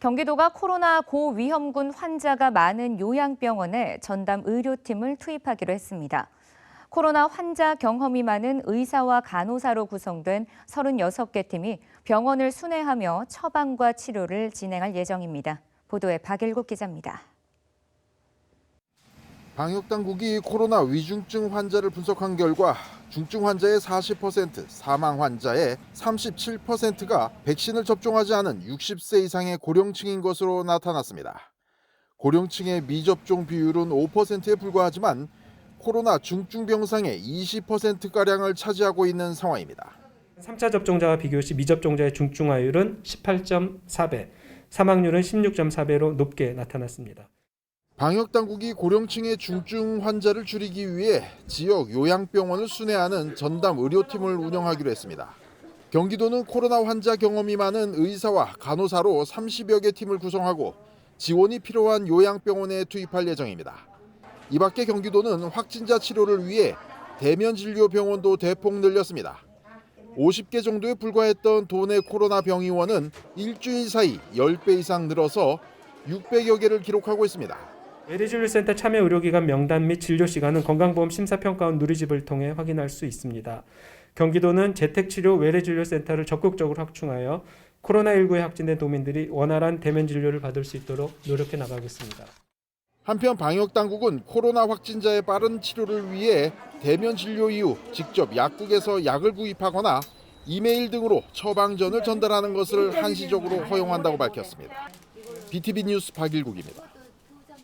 경기도가 코로나 고위험군 환자가 많은 요양병원에 전담 의료팀을 투입하기로 했습니다. 코로나 환자 경험이 많은 의사와 간호사로 구성된 36개 팀이 병원을 순회하며 처방과 치료를 진행할 예정입니다. 보도에 박일국 기자입니다. 방역 당국이 코로나 위중증 환자를 분석한 결과 중증 환자의 40%, 사망 환자의 37%가 백신을 접종하지 않은 60세 이상의 고령층인 것으로 나타났습니다. 고령층의 미접종 비율은 5%에 불과하지만 코로나 중증 병상의 20%가량을 차지하고 있는 상황입니다. 3차 접종자와 비교 시 미접종자의 중증화율은 18.4배, 사망률은 16.4배로 높게 나타났습니다. 방역 당국이 고령층의 중증 환자를 줄이기 위해 지역 요양병원을 순회하는 전담 의료팀을 운영하기로 했습니다. 경기도는 코로나 환자 경험이 많은 의사와 간호사로 30여 개 팀을 구성하고 지원이 필요한 요양병원에 투입할 예정입니다. 이 밖에 경기도는 확진자 치료를 위해 대면 진료 병원도 대폭 늘렸습니다. 50개 정도에 불과했던 도내 코로나 병의원은 일주일 사이 10배 이상 늘어서 600여 개를 기록하고 있습니다. 외래진료센터 참여 의료기관 명단 및 진료 시간은 건강보험 심사평가원 누리집을 통해 확인할 수 있습니다. 경기도는 재택치료 외래진료센터를 적극적으로 확충하여 코로나19에 확진된 도민들이 원활한 대면 진료를 받을 수 있도록 노력해 나가겠습니다. 한편 방역 당국은 코로나 확진자의 빠른 치료를 위해 대면 진료 이후 직접 약국에서 약을 구입하거나 이메일 등으로 처방전을 전달하는 것을 한시적으로 허용한다고 밝혔습니다. BTV 뉴스 박일국입니다.